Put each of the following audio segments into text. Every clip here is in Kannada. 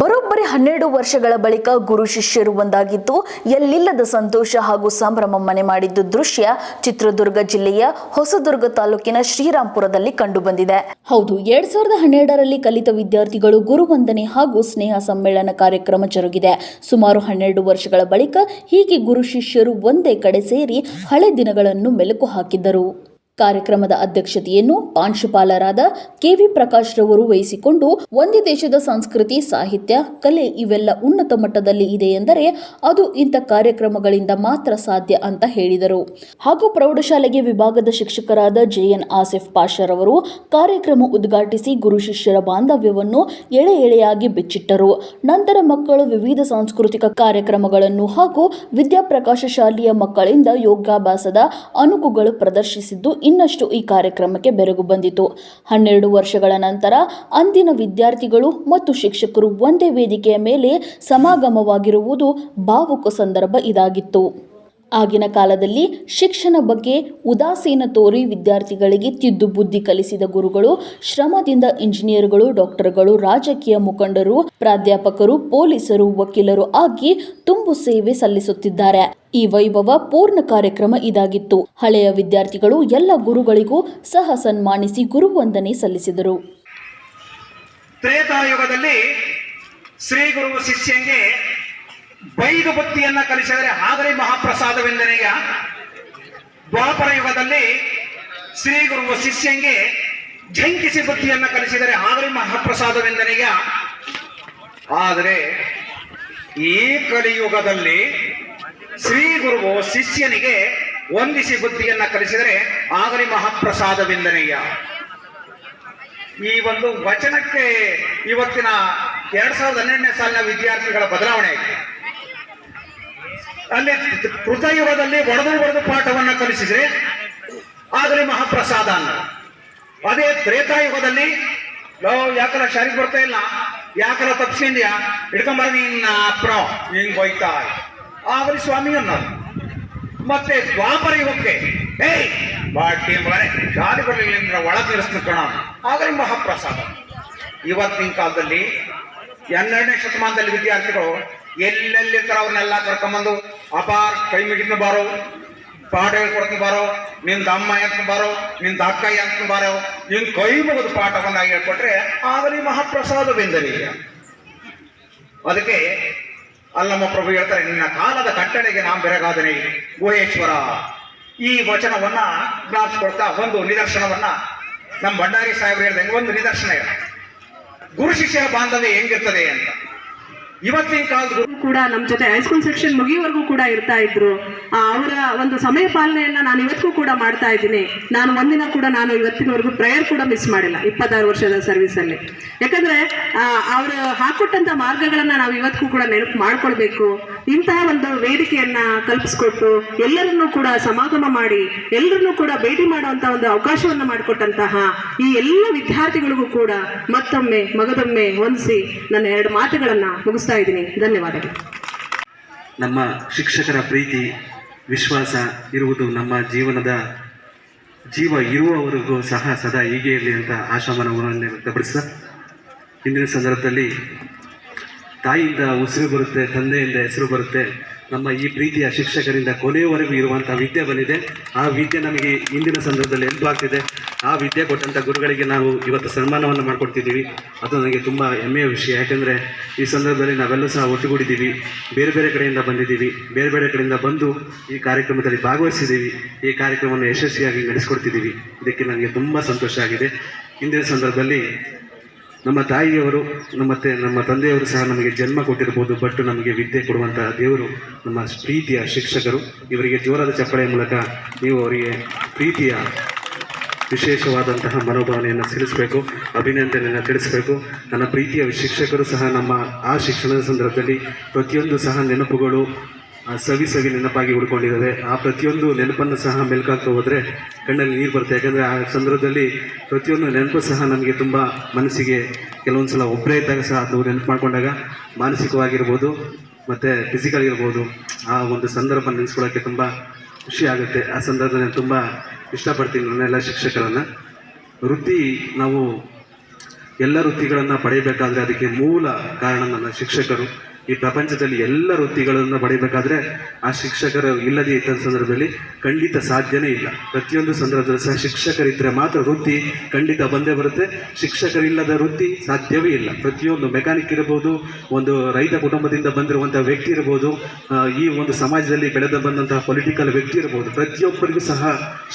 ಬರೋಬ್ಬರಿ ಹನ್ನೆರಡು ವರ್ಷಗಳ ಬಳಿಕ ಗುರು ಶಿಷ್ಯರು ಒಂದಾಗಿದ್ದು, ಎಲ್ಲಿಲ್ಲದ ಸಂತೋಷ ಹಾಗೂ ಸಂಭ್ರಮ ಮನೆ ಮಾಡಿದ್ದು ದೃಶ್ಯ ಚಿತ್ರದುರ್ಗ ಜಿಲ್ಲೆಯ ಹೊಸದುರ್ಗ ತಾಲೂಕಿನ ಶ್ರೀರಾಂಪುರದಲ್ಲಿ ಕಂಡುಬಂದಿದೆ. ಹೌದು, ಎರಡ್ ಸಾವಿರದ ಹನ್ನೆರಡರಲ್ಲಿ ಕಲಿತ ವಿದ್ಯಾರ್ಥಿಗಳು ಗುರುವಂದನೆ ಹಾಗೂ ಸ್ನೇಹ ಸಮ್ಮೇಳನ ಕಾರ್ಯಕ್ರಮ ಜರುಗಿದೆ. ಸುಮಾರು ಹನ್ನೆರಡು ವರ್ಷಗಳ ಬಳಿಕ ಹೀಗೆ ಗುರು ಶಿಷ್ಯರು ಒಂದೇ ಕಡೆ ಸೇರಿ ಹಳೆ ದಿನಗಳನ್ನು ಮೆಲುಕು ಹಾಕಿದ್ದರು. ಕಾರ್ಯಕ್ರಮದ ಅಧ್ಯಕ್ಷತೆಯನ್ನು ಪ್ರಾಂಶುಪಾಲರಾದ ಕೆವಿ ಪ್ರಕಾಶ್ ರವರು ವಹಿಸಿಕೊಂಡು ಒಂದೇ ದೇಶದ ಸಂಸ್ಕೃತಿ, ಸಾಹಿತ್ಯ, ಕಲೆ ಇವೆಲ್ಲ ಉನ್ನತ ಮಟ್ಟದಲ್ಲಿ ಇದೆ ಎಂದರೆ ಅದು ಇಂಥ ಕಾರ್ಯಕ್ರಮಗಳಿಂದ ಮಾತ್ರ ಸಾಧ್ಯ ಅಂತ ಹೇಳಿದರು. ಹಾಗೂ ಪ್ರೌಢಶಾಲೆಗೆ ವಿಭಾಗದ ಶಿಕ್ಷಕರಾದ ಜೆಎನ್ ಆಸಿಫ್ ಪಾಷರವರು ಕಾರ್ಯಕ್ರಮ ಉದ್ಘಾಟಿಸಿ ಗುರು ಶಿಷ್ಯರ ಬಾಂಧವ್ಯವನ್ನು ಎಳೆ ಎಳೆಯಾಗಿ ಬಿಚ್ಚಿಟ್ಟರು. ನಂತರ ಮಕ್ಕಳು ವಿವಿಧ ಸಾಂಸ್ಕೃತಿಕ ಕಾರ್ಯಕ್ರಮಗಳನ್ನು ಹಾಗೂ ವಿದ್ಯಾಪ್ರಕಾಶ ಶಾಲೆಯ ಮಕ್ಕಳಿಂದ ಯೋಗಾಭ್ಯಾಸದ ಅನುಕುಗಳು ಪ್ರದರ್ಶಿಸಿದ್ದು ಇನ್ನಷ್ಟು ಈ ಕಾರ್ಯಕ್ರಮಕ್ಕೆ ಬೆರಗು ಬಂದಿತು. ಹನ್ನೆರಡು ವರ್ಷಗಳ ನಂತರ ಅಂದಿನ ವಿದ್ಯಾರ್ಥಿಗಳು ಮತ್ತು ಶಿಕ್ಷಕರು ಒಂದೇ ವೇದಿಕೆಯ ಮೇಲೆ ಸಮಾಗಮವಾಗಿರುವುದು ಭಾವುಕ ಸಂದರ್ಭ ಇದಾಗಿತ್ತು. ಆಗಿನ ಕಾಲದಲ್ಲಿ ಶಿಕ್ಷಣ ಬಗ್ಗೆ ಉದಾಸೀನ ತೋರಿ ವಿದ್ಯಾರ್ಥಿಗಳಿಗೆ ತಿದ್ದು ಬುದ್ಧಿ ಕಲಿಸಿದ ಗುರುಗಳು, ಶ್ರಮದಿಂದ ಇಂಜಿನಿಯರ್ಗಳು, ಡಾಕ್ಟರ್ಗಳು, ರಾಜಕೀಯ ಮುಖಂಡರು, ಪ್ರಾಧ್ಯಾಪಕರು, ಪೊಲೀಸರು, ವಕೀಲರು ಆಗಿ ತುಂಬು ಸೇವೆ ಸಲ್ಲಿಸುತ್ತಿದ್ದಾರೆ. ಈ ವೈಭವ ಪೂರ್ಣ ಕಾರ್ಯಕ್ರಮ ಇದಾಗಿತ್ತು. ಹಳೆಯ ವಿದ್ಯಾರ್ಥಿಗಳು ಎಲ್ಲ ಗುರುಗಳಿಗೂ ಸಹ ಸನ್ಮಾನಿಸಿ ಗುರುವಂದನೆ ಸಲ್ಲಿಸಿದರು. ಶ್ರೀ ಗುರು ಶಿಷ್ಯಂಗೆ ಬೈದು ಬುತ್ತಿಯನ್ನ ಕಲಿಸಿದರೆ ಆದರೆ ಮಹಾಪ್ರಸಾದವೆಂದನೆಯ ದ್ವಾಪರ ಯುಗದಲ್ಲಿ ಶ್ರೀ ಗುರುವ ಶಿಷ್ಯಂಗೆ ಝಂಕಿಸಿ ಬುತ್ತಿಯನ್ನ ಕಲಿಸಿದರೆ ಆದರೆ ಮಹಾಪ್ರಸಾದವೆಂದನೆಯ ಆದರೆ ಈ ಕಲಿಯುಗದಲ್ಲಿ ಶ್ರೀ ಗುರುವು ಶಿಷ್ಯನಿಗೆ ವಂದಿಸಿ ಬುದ್ಧಿಯನ್ನ ಕಲಿಸಿದರೆ ಆಗಲಿ ಮಹಾಪ್ರಸಾದವೆಂದನೆಯ ಈ ಒಂದು ವಚನಕ್ಕೆ ಇವತ್ತಿನ ಎರಡ್ ಸಾವಿರದ ಹನ್ನೆರಡನೇ ಸಾಲಿನ ವಿದ್ಯಾರ್ಥಿಗಳ ಬದಲಾವಣೆ ಆಗಿದೆ. ಅಲ್ಲಿ ಕೃತಯುಗದಲ್ಲಿ ಒಡೆದು ಒಡೆದು ಪಾಠವನ್ನ ಕಲಿಸಿದ್ರೆ ಆದರೆ ಮಹಾಪ್ರಸಾದ ಅನ್ನ. ಅದೇ ತ್ರೇತಾಯುಗದಲ್ಲಿ, ಲೋ ಯಾಕಲ ಶಾಲೆಗೆ ಬರ್ತಾ ಇಲ್ಲ? ಯಾಕಲ ತಪ್ಪಿಸಿದ್ಯಾ ಹಿಡ್ಕೊಂಬರ ನಿನ್ನ ಅಪ್ರ, ಹಿಂಗ್ ಹೋಯ್ತಾ ಆಗಲಿ ಸ್ವಾಮಿ ಅನ್ನೋದು ಮತ್ತೆ ದ್ವಾಪರ ಯುಗಕ್ಕೆ, ಏಯ್ ಬಾಟಿ ಮಗನೇ ಶಾಲೆ ಬರಲಿಲ್ಲ ಅಂದ್ರೆ ಒಳಗೆ ಕಣ. ಆಗಲಿ ಮಹಾಪ್ರಸಾದ. ಇವತ್ತಿನ ಕಾಲದಲ್ಲಿ, ಹನ್ನೆರಡನೇ ಶತಮಾನದಲ್ಲಿ ವಿದ್ಯಾರ್ಥಿಗಳು ಎಲ್ಲೆಲ್ಲಿರ್ತಾರ ಅವ್ರನ್ನೆಲ್ಲ ಕರ್ಕೊಂಬಂದು ಅಪಾರ್ ಕೈ ಮುಗಿದ್ನ ಬಾರೋ ಪಾಠ ಹೇಳ್ಕೊಡ್ತೀನಿ ಬಾರೋ, ನಿಂದ ಅಮ್ಮ ಅಂತ ಬಾರೋ, ನಿಂದ ಅಕ್ಕ ಅಂತ ಬಾರೋ ನಿನ್ ಕೈ ಮುಗಿದು ಪಾಠವನ್ನ ಹೇಳ್ಕೊಟ್ರೆ ಆಗಲಿ ಮಹಾಪ್ರಸಾದವೆಂದರಿಗೆ ಅದಕ್ಕೆ ಅಲ್ಲಮ್ಮ ಪ್ರಭು ಹೇಳ್ತಾರೆ, ನಿನ್ನ ಕಾಲದ ಕಟ್ಟಳೆಗೆ ನಾಂ ಬೆರಗಾದನೆ, ಗುಹೇಶ್ವರ. ಈ ವಚನವನ್ನ ಜ್ಞಾಪಿಸ್ಕೊಳ್ತಾ ಒಂದು ನಿದರ್ಶನವನ್ನ ನಮ್ಮ ಭಂಡಾರಿ ಸಾಹೇಬ್ರು ಹೇಳ್ದಂಗೆ ಒಂದು ನಿದರ್ಶನ ಹೇಳ. ಗುರು ಶಿಷ್ಯ ಬಾಂಧವ್ಯ ಹೆಂಗಿರ್ತದೆ ಅಂತ. ಇವತ್ತಿನ ಕಾಲದಲ್ಲೂ ಕೂಡ ನಮ್ಮ ಜೊತೆ ಹೈಸ್ಕೂಲ್ ಸೆಕ್ಷನ್ ಮುಗಿಯುವವರೆಗೂ ಕೂಡ ಇರ್ತಾ ಇದ್ರು. ಅವರ ಒಂದು ಸಮಯ ಪಾಲನೆಯನ್ನ ನಾನು ಇವತ್ತಿಗೂ ಕೂಡ ಮಾಡ್ತಾ ಇದ್ದೀನಿ. ನಾನು ಒಂದಿನ ಕೂಡ ನಾನು ಇವತ್ತಿನವರೆಗೂ ಪ್ರೇಯರ್ ಕೂಡ ಮಿಸ್ ಮಾಡಿಲ್ಲ, ಇಪ್ಪತ್ತಾರು ವರ್ಷದ ಸರ್ವಿಸ್ ಅಲ್ಲಿ. ಯಾಕಂದ್ರೆ ಅವರು ಹಾಕೊಟ್ಟಂತ ಮಾರ್ಗಗಳನ್ನ ನಾವು ಇವತ್ತಿಗೂ ಕೂಡ ನೆನಪು ಮಾಡ್ಕೊಳ್ಬೇಕು. ಇಂತಹ ಒಂದು ವೇದಿಕೆಯನ್ನ ಕಲ್ಪಿಸ್ಕೊಟ್ಟು ಎಲ್ಲರನ್ನೂ ಕೂಡ ಸಮಾಗಮ ಮಾಡಿ, ಎಲ್ಲರನ್ನೂ ಕೂಡ ಭೇಟಿ ಮಾಡುವಂತ ಒಂದು ಅವಕಾಶವನ್ನು ಮಾಡಿಕೊಟ್ಟಂತಹ ಈ ಎಲ್ಲ ವಿದ್ಯಾರ್ಥಿಗಳಿಗೂ ಕೂಡ ಮತ್ತೊಮ್ಮೆ ಮಗದೊಮ್ಮೆ ಹೊಂದಿಸಿ ನನ್ನ ಎರಡು ಮಾತುಗಳನ್ನ ಮುಗಿಸ್ತಾ ಇದ್ದೀನಿ. ಧನ್ಯವಾದಗಳು. ನಮ್ಮ ಶಿಕ್ಷಕರ ಪ್ರೀತಿ, ವಿಶ್ವಾಸ ಇರುವುದು ನಮ್ಮ ಜೀವನದ ಜೀವ ಇರುವವರೆಗೂ ಸಹ ಸದಾ ಹೀಗೆ ಇರಲಿ ಅಂತ ಆಶಾಮನವನ್ನು ವ್ಯಕ್ತಪಡಿಸಿದ. ಇಂದಿನ ಸಂದರ್ಭದಲ್ಲಿ ತಾಯಿಯಿಂದ ಉಸಿರು ಬರುತ್ತೆ, ತಂದೆಯಿಂದ ಹೆಸರು ಬರುತ್ತೆ. ನಮ್ಮ ಈ ಪ್ರೀತಿಯ ಶಿಕ್ಷಕರಿಂದ ಕೊನೆಯವರೆಗೂ ಇರುವಂಥ ವಿದ್ಯೆ ಬಂದಿದೆ. ಆ ವಿದ್ಯೆ ನಮಗೆ ಇಂದಿನ ಸಂದರ್ಭದಲ್ಲಿ ಹೆಲ್ಪ್ ಆಗ್ತಿದೆ. ಆ ವಿದ್ಯೆ ಕೊಟ್ಟಂಥ ಗುರುಗಳಿಗೆ ನಾವು ಇವತ್ತು ಸನ್ಮಾನವನ್ನು ಮಾಡಿಕೊಡ್ತಿದ್ದೀವಿ. ಅದು ನನಗೆ ತುಂಬ ಹೆಮ್ಮೆಯ ವಿಷಯ. ಯಾಕೆಂದರೆ ಈ ಸಂದರ್ಭದಲ್ಲಿ ನಾವೆಲ್ಲೂ ಸಹ ಒಟ್ಟುಗೂಡಿದ್ದೀವಿ. ಬೇರೆ ಬೇರೆ ಕಡೆಯಿಂದ ಬಂದಿದ್ದೀವಿ. ಬೇರೆ ಬೇರೆ ಕಡೆಯಿಂದ ಬಂದು ಈ ಕಾರ್ಯಕ್ರಮದಲ್ಲಿ ಭಾಗವಹಿಸಿದ್ದೀವಿ. ಈ ಕಾರ್ಯಕ್ರಮವನ್ನು ಯಶಸ್ವಿಯಾಗಿ ನಡೆಸ್ಕೊಡ್ತಿದ್ದೀವಿ. ಇದಕ್ಕೆ ನನಗೆ ತುಂಬ ಸಂತೋಷ ಆಗಿದೆ. ಇಂದಿನ ಸಂದರ್ಭದಲ್ಲಿ ನಮ್ಮ ತಾಯಿಯವರು, ನಮ್ಮ ಮತ್ತೆ ನಮ್ಮ ತಂದೆಯವರು ಸಹ ನಮಗೆ ಜನ್ಮ ಕೊಟ್ಟಿರ್ಬೋದು ಬಟ್ ನಮಗೆ ವಿದ್ಯೆ ಕೊಡುವಂತಹ ದೇವರು ನಮ್ಮ ಪ್ರೀತಿಯ ಶಿಕ್ಷಕರು. ಇವರಿಗೆ ಜೋರಾದ ಚಪ್ಪಳೆಯ ಮೂಲಕ ನೀವು ಅವರಿಗೆ ಪ್ರೀತಿಯ ವಿಶೇಷವಾದಂತಹ ಮನೋಭಾವನೆಯನ್ನು ತಿಳಿಸಬೇಕು ಅಭಿನಂದನೆಯನ್ನು ತಿಳಿಸಬೇಕು. ನನ್ನ ಪ್ರೀತಿಯ ಶಿಕ್ಷಕರು ಸಹ ನಮ್ಮ ಆ ಶಿಕ್ಷಣದ ಸಂದರ್ಭದಲ್ಲಿ ಪ್ರತಿಯೊಂದು ಸಹ ನೆನಪುಗಳು ಸವಿ ಸವಿ ನೆನಪಾಗಿ ಉಳ್ಕೊಂಡಿದ್ದಾವೆ ಆ ಪ್ರತಿಯೊಂದು ನೆನಪನ್ನು ಸಹ ಮೆಲ್ಕಾಗ್ತಾ ಹೋದರೆ ಕಣ್ಣಲ್ಲಿ ನೀರು ಬರುತ್ತೆ. ಯಾಕಂದರೆ ಆ ಸಂದರ್ಭದಲ್ಲಿ ಪ್ರತಿಯೊಂದು ನೆನಪು ಸಹ ನಮಗೆ ತುಂಬ ಮನಸ್ಸಿಗೆ ಕೆಲವೊಂದು ಸಲ ಒಬ್ಬರೇ ಇದ್ದಾಗ ಸಹ ಅದು ನೆನಪು ಮಾಡಿಕೊಂಡಾಗ ಮಾನಸಿಕವಾಗಿರ್ಬೋದು, ಮತ್ತು ಫಿಸಿಕಲ್ ಇರ್ಬೋದು, ಆ ಒಂದು ಸಂದರ್ಭ ನೆನೆಸ್ಕೊಳ್ಳೋಕ್ಕೆ ತುಂಬ ಖುಷಿ ಆಗುತ್ತೆ. ಆ ಸಂದರ್ಭದಲ್ಲಿ ನಾನು ತುಂಬ ಇಷ್ಟಪಡ್ತೀನಿ ನನ್ನೆಲ್ಲ ಶಿಕ್ಷಕರನ್ನು. ವೃತ್ತಿ ನಾವು ಎಲ್ಲ ವೃತ್ತಿಗಳನ್ನು ಪಡೆಯಬೇಕಾದ್ರೆ ಅದಕ್ಕೆ ಮೂಲ ಕಾರಣ ನನ್ನ ಶಿಕ್ಷಕರು. ಈ ಪ್ರಪಂಚದಲ್ಲಿ ಎಲ್ಲ ವೃತ್ತಿಗಳನ್ನು ಪಡೆಯಬೇಕಾದ್ರೆ ಆ ಶಿಕ್ಷಕರು ಇಲ್ಲದೇ ಇದ್ದ ಸಂದರ್ಭದಲ್ಲಿ ಖಂಡಿತ ಸಾಧ್ಯನೇ ಇಲ್ಲ. ಪ್ರತಿಯೊಂದು ಸಂದರ್ಭದಲ್ಲಿ ಸಹ ಶಿಕ್ಷಕರಿದ್ದರೆ ಮಾತ್ರ ವೃತ್ತಿ ಖಂಡಿತ ಬಂದೇ ಬರುತ್ತೆ. ಶಿಕ್ಷಕರಿಲ್ಲದ ವೃತ್ತಿ ಸಾಧ್ಯವೇ ಇಲ್ಲ. ಪ್ರತಿಯೊಂದು ಮೆಕ್ಯಾನಿಕ್ ಇರಬಹುದು ಒಂದು ರೈತ ಕುಟುಂಬದಿಂದ ಬಂದಿರುವಂಥ ವ್ಯಕ್ತಿ ಇರಬಹುದು ಈ ಒಂದು ಸಮಾಜದಲ್ಲಿ ಬೆಳೆದು ಬಂದಂತಹ ಪೊಲಿಟಿಕಲ್ ವ್ಯಕ್ತಿ ಇರಬಹುದು ಪ್ರತಿಯೊಬ್ಬರಿಗೂ ಸಹ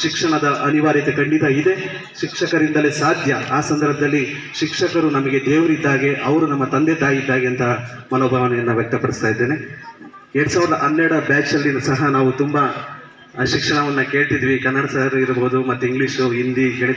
ಶಿಕ್ಷಣದ ಅನಿವಾರ್ಯತೆ ಖಂಡಿತ ಇದೆ. ಶಿಕ್ಷಕರಿಂದಲೇ ಸಾಧ್ಯ. ಆ ಸಂದರ್ಭದಲ್ಲಿ ಶಿಕ್ಷಕರು ನಮಗೆ ದೇವರಿದ್ದಾಗೆ, ಅವರು ನಮ್ಮ ತಂದೆ ತಾಯಿ ಇದ್ದಾಗೆ ಅಂತ ಮನೋಭಾವನೆಯನ್ನು ವ್ಯಕ್ತಪಡಿಸ್ತಾ ಇದ್ದೇನೆ. ಎರಡು ಸಾವಿರದ ಹನ್ನೆರಡರ ಬ್ಯಾಚಲ್ಲಿ ಸಹ ನಾವು ತುಂಬ ಶಿಕ್ಷಣವನ್ನು ಕೇಳ್ತಿದ್ವಿ. ಕನ್ನಡ ಸರ್ ಇರ್ಬೋದು, ಮತ್ತು ಇಂಗ್ಲೀಷು ಹಿಂದಿ ಗಣಿತ